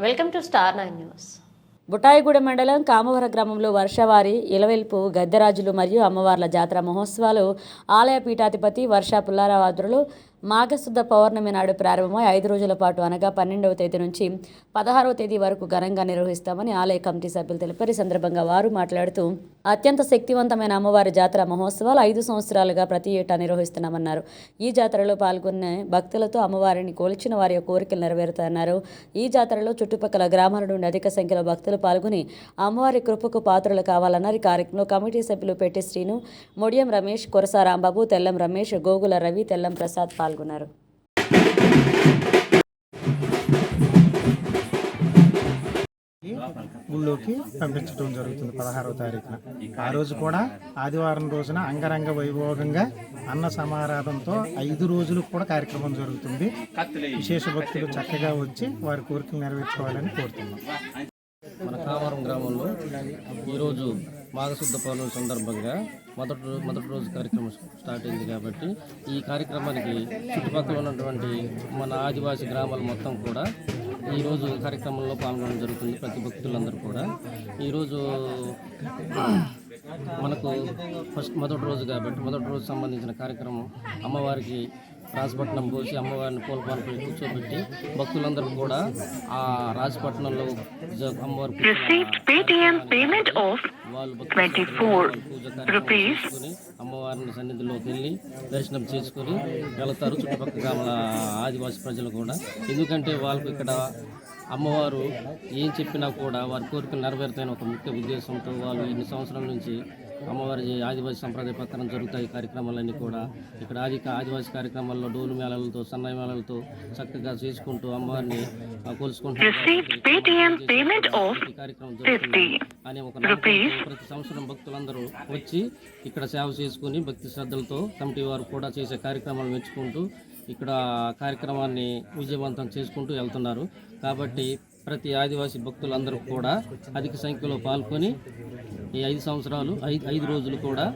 Welcome to star nine news Butaiguda మండలం కామవర గ్రామంలో వర్షవారి ఇలవెల్పు గద్దెరాజులు మరియు అమ్మవార్ల జాతర మహోత్సవాలు ఆలయ పీఠాధిపతి వర్ష పుల్లారావు మాఘశుద్ధ పౌర్ణమి నాడు ప్రారంభమై ఐదు రోజుల పాటు అనగా పన్నెండవ తేదీ నుంచి పదహారవ తేదీ వరకు ఘనంగా నిర్వహిస్తామని ఆలయ కమిటీ సభ్యులు తెలిపారు. ఈ సందర్భంగా వారు మాట్లాడుతూ అత్యంత శక్తివంతమైన అమ్మవారి జాతర మహోత్సవాలు ఐదు సంవత్సరాలుగా ప్రతి ఏటా నిర్వహిస్తున్నామన్నారు. ఈ జాతరలో పాల్గొనే భక్తులతో అమ్మవారిని కోల్చిన వారి యొక్క కోరికలు నెరవేరుతాయన్నారు. ఈ జాతరలో చుట్టుపక్కల గ్రామాల నుండి అధిక సంఖ్యలో భక్తులు పాల్గొని అమ్మవారి కృపకు పాత్రలు కావాలన్నారు. ఈ కార్యక్రమంలో కమిటీ సభ్యులు పెట్టి శ్రీను మొడియం రమేష్ కొరస రాంబాబు తెల్లం రమేష్ గోగుల రవి తెల్లం ప్రసాద్ పాల్గొన్నారు. ఊళ్ళోకి పంపించడం జరుగుతుంది పదహారవ తారీఖున. ఆ రోజు కూడా ఆదివారం రోజున అంగరంగ వైభోగంగా అన్న సమారాధనతో ఐదు రోజులు కూడా కార్యక్రమం జరుగుతుంది. విశేష భక్తులు చక్కగా వచ్చి వారి కోరికలు నెరవేర్చుకోవాలని కోరుతున్నాం. మన కామరం గ్రామంలో ఈరోజు మాఘశుద్ధ పౌర్ణమి సందర్భంగా మొదటి రోజు మొదటి రోజు కార్యక్రమం స్టార్ట్ అయింది కాబట్టి ఈ కార్యక్రమానికి చుట్టుపక్కల ఉన్నటువంటి మన ఆదివాసీ గ్రామాలు మొత్తం కూడా ఈరోజు కార్యక్రమంలో పాల్గొనడం జరుగుతుంది ప్రతి భక్తులందరూ కూడా. ఈరోజు మనకు ఫస్ట్ మొదటి రోజు కాబట్టి మొదటి రోజు సంబంధించిన కార్యక్రమం అమ్మవారికి రాజపట్నం పోసి అమ్మవారిని పూలపాలపై కూర్చోబెట్టి భక్తులందరూ కూడా ఆ రాజపట్నంలో అమ్మవారి ట్వంటీ ఫోర్ రూపీస్ వాళ్ళు అమ్మవారిని సన్నిధిలోకి వెళ్ళి దర్శనం చేసుకుని వెళతారు చుట్టుపక్కల ఆదివాసీ ప్రజలు కూడా. ఎందుకంటే వాళ్ళకు ఇక్కడ అమ్మవారు ఏం చెప్పినా కూడా వారి కోరికలు నెరవేరుతాయని ఒక ముఖ్య ఉద్దేశంతో వాళ్ళు ఇన్ని సంవత్సరాల నుంచి అమ్మవారి ఆదివాసీ సంప్రదాయ ప్రకారం జరుగుతాయి కార్యక్రమాలన్నీ కూడా. ఇక్కడ ఆది ఆదివాసీ కార్యక్రమాల్లో డోలు మేళాలతో సన్నాయి మేళాలతో చక్కగా చేసుకుంటూ అమ్మవారిని ఈ కార్యక్రమం జరుగుతుంది. 50 అనే ఒక ప్రతి సంవత్సరం భక్తులందరూ వచ్చి ఇక్కడ సేవ చేసుకుని భక్తి శ్రద్ధలతో కమిటీ వారు కూడా చేసే కార్యక్రమాలు మెచ్చుకుంటూ ఇక్కడ కార్యక్రమాన్ని విజయవంతం చేసుకుంటూ వెళ్తున్నారు. కాబట్టి ప్రతి ఆదివాసీ భక్తులందరూ కూడా అధిక సంఖ్యలో పాల్గొని ఈ ఐదు సంవత్సరాలు ఐదు ఐదు రోజులు కూడా